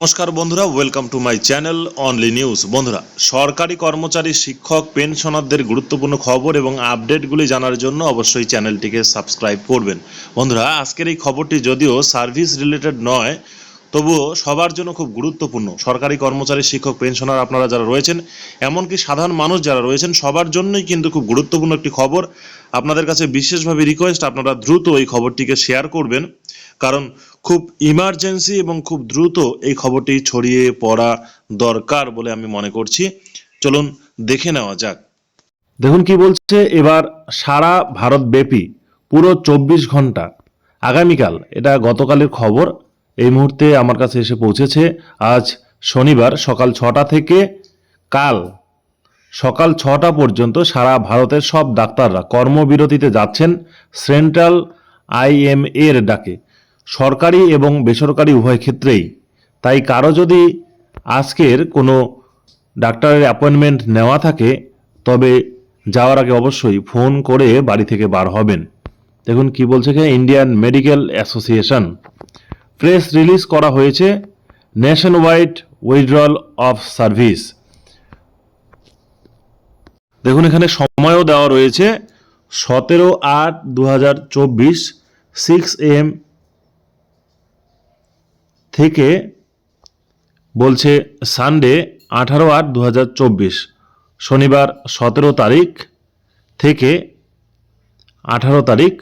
নমস্কার বন্ধুরা welcome to my channel only news বন্ধুরা, সরকারি কর্মচারী, শিক্ষক, পেনশনারদের গুরুত্বপূর্ণ খবর এবং আপডেটগুলি জানার জন্য অবশ্যই চ্যানেলটিকে সাবস্ক্রাইব করবেন। বন্ধুরা, আজকের এই খবরটি যদিও সার্ভিস রিলেটেড নয়, তবুও সবার জন্য খুব গুরুত্বপূর্ণ। সরকারি কর্মচারী, শিক্ষক, পেনশনার আপনারা যারা রয়েছেন, এমনকি সাধারণ মানুষ যারা রয়েছেন, সবার জন্যই কিন্তু খুব গুরুত্বপূর্ণ একটি খবর। আপনাদের কাছে বিশেষভাবে রিকোয়েস্ট আপনারা দ্রুত এই খবরটিকে শেয়ার করবেন। কারণ খুব ইমার্জেন্সি এবং খুব দ্রুত এই খবরটি ছড়িয়ে পড়া দরকার বলে আমি মনে করছি। চলুন দেখে নেওয়া যাক। দেখুন কি বলছে, এবার সারা ভারতব্যাপী পুরো চব্বিশ ঘণ্টা, আগামীকাল, এটা গতকালের খবর, এই মুহূর্তে আমার কাছে এসে পৌঁছেছে, আজ শনিবার সকাল ছটা থেকে কাল সকাল ছটা পর্যন্ত সারা ভারতের সব ডাক্তাররা কর্মবিরতিতে যাচ্ছেন, সেন্ট্রাল আইএমএ এর ডাকে। সরকারি এবং বেসরকারি উভয় ক্ষেত্রেই। তাই কারও যদি আজকের কোনো ডাক্তারের অ্যাপয়েন্টমেন্ট নেওয়া থাকে, তবে যাওয়ার আগে অবশ্যই ফোন করে বাড়ি থেকে বার হবেন। দেখুন কি বলছে কি Indian medical association. Press release করা হয়েছে nationwide withdrawal of service. দেখুন এখানে সময়ও দেওয়া রয়েছে সতেরো আট দু হাজার চব্বিশ, সিক্স এম থেকে বলছে সানডে আঠারো আট দু শনিবার সতেরো তারিখ থেকে আঠারো তারিখ